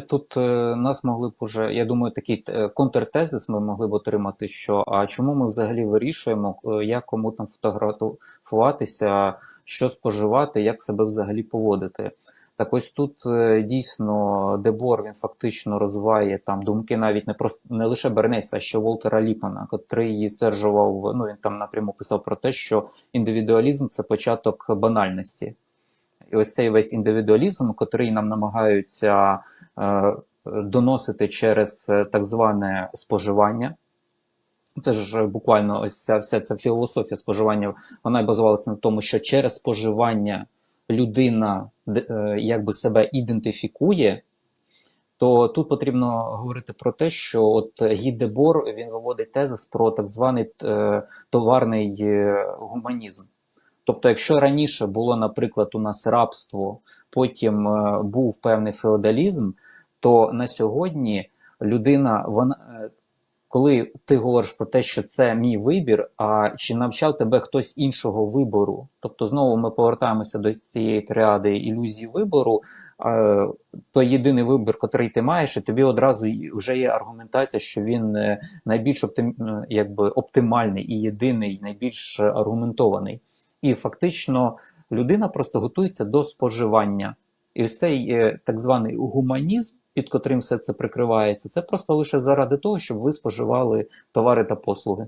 Тут е, нас могли б уже, я думаю, такий е, контртезис ми могли б отримати, що а чому ми взагалі вирішуємо, е, як кому там фотографуватися, що споживати, як себе взагалі поводити. Так ось тут дійсно Дебор він фактично розвиває там думки навіть не просто не лише Бернейса, а ще Волтера Ліпмана, котрий стверджував, ну він там напряму писав про те, що індивідуалізм це початок банальності. І ось цей весь індивідуалізм, котрий нам намагаються доносити через е, так зване споживання. Це ж буквально ось ця вся ця філософія споживання, вона базувалася на тому, що через споживання людина е, якби себе ідентифікує, то тут потрібно говорити про те, що от Гі Дебор він виводить тезис про так званий е, товарний е, гуманізм. Тобто, якщо раніше було, наприклад, у нас рабство, потім е, був певний феодалізм, то на сьогодні людина, вона, е, коли ти говориш про те, що це мій вибір, а чи навчав тебе хтось іншого вибору? Тобто, знову ми повертаємося до цієї тріади ілюзії вибору. Той єдиний вибір, котрий ти маєш, і тобі одразу вже є аргументація, що він е, найбільш оптим, якби оптимальний і єдиний, найбільш аргументований. І фактично людина просто готується до споживання. І ось цей е, так званий гуманізм, під котрим все це прикривається, це просто лише заради того, щоб ви споживали товари та послуги.